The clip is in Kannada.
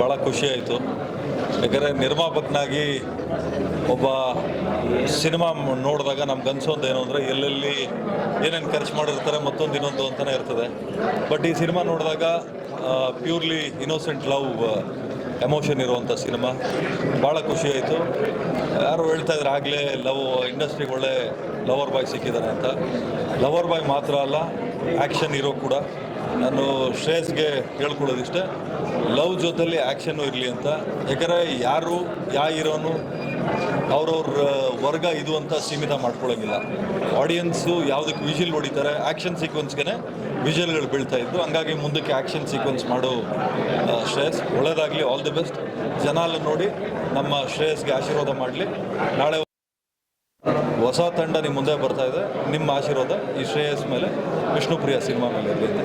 ಭಾಳ ಖುಷಿ ಆಯಿತು. ಯಾಕಂದರೆ ನಿರ್ಮಾಪಕನಾಗಿ ಒಬ್ಬ ಸಿನಿಮಾ ನೋಡಿದಾಗ ನಮ್ಗೆ ಅನ್ಸೋದು ಏನು ಅಂದರೆ ಎಲ್ಲೆಲ್ಲಿ ಏನೇನು ಖರ್ಚು ಮಾಡಿರ್ತಾರೆ ಮತ್ತೊಂದು ಇನ್ನೊಂದು ಅಂತಲೇ ಇರ್ತದೆ. ಬಟ್ ಈ ಸಿನಿಮಾ ನೋಡಿದಾಗ ಪ್ಯೂರ್ಲಿ ಇನೋಸೆಂಟ್ ಲವ್ ಎಮೋಷನ್ ಇರುವಂಥ ಸಿನಿಮಾ ಭಾಳ ಖುಷಿ ಆಯಿತು. ಯಾರು ಹೇಳ್ತಾ ಇದ್ರೆ ಆಗಲೇ ಲವ್ ಇಂಡಸ್ಟ್ರಿಗೆ ಒಳ್ಳೆ ಲವರ್ ಬಾಯ್ ಸಿಕ್ಕಿದ್ದಾರೆ ಅಂತ. ಲವರ್ ಬಾಯ್ ಮಾತ್ರ ಅಲ್ಲ ಆ್ಯಕ್ಷನ್ ಇರೋ ಕೂಡ. ನಾನು ಶ್ರೇಯಸ್ಗೆ ಹೇಳ್ಕೊಳ್ಳೋದಿಷ್ಟೇ, ಲವ್ ಜೊತೆಲಿ ಆ್ಯಕ್ಷನ್ನು ಇರಲಿ ಅಂತ. ಯಾಕಂದರೆ ಯಾರು, ಯಾ ಇರೋನು ಅವ್ರವ್ರ ವರ್ಗ ಇದು ಅಂತ ಸೀಮಿತ ಮಾಡ್ಕೊಳ್ಳೋಂಗಿಲ್ಲ. ಆಡಿಯನ್ಸು ಯಾವುದಕ್ಕೆ ವಿಜಿಲ್ ಹೊಡಿತಾರೆ ಆ್ಯಕ್ಷನ್ ಸೀಕ್ವೆನ್ಸ್ಗೆ ವಿಷಲ್ಗಳು ಬೀಳ್ತಾ ಇದ್ದು, ಹಂಗಾಗಿ ಮುಂದಕ್ಕೆ ಆ್ಯಕ್ಷನ್ ಸೀಕ್ವೆನ್ಸ್ ಮಾಡೋ ಶ್ರೇಯಸ್ ಒಳ್ಳೆಯದಾಗಲಿ ಆಲ್ ದಿ ಬೆಸ್ಟ್ ಜನ ನೋಡಿ ನಮ್ಮ ಶ್ರೇಯಸ್ಗೆ ಆಶೀರ್ವಾದ ಮಾಡಲಿ. ನಾಳೆ ಹೊಸ ತಂಡ ನಿಮ್ಮ ಮುಂದೆ ಬರ್ತಾ ಇದೆ. ನಿಮ್ಮ ಆಶೀರ್ವಾದ ಈ ಶ್ರೇಯಸ್ ಮೇಲೆ, ವಿಷ್ಣುಪ್ರಿಯ ಸಿನಿಮಾ ಮೇಲೆ ಇರಲಿ ಅಂತ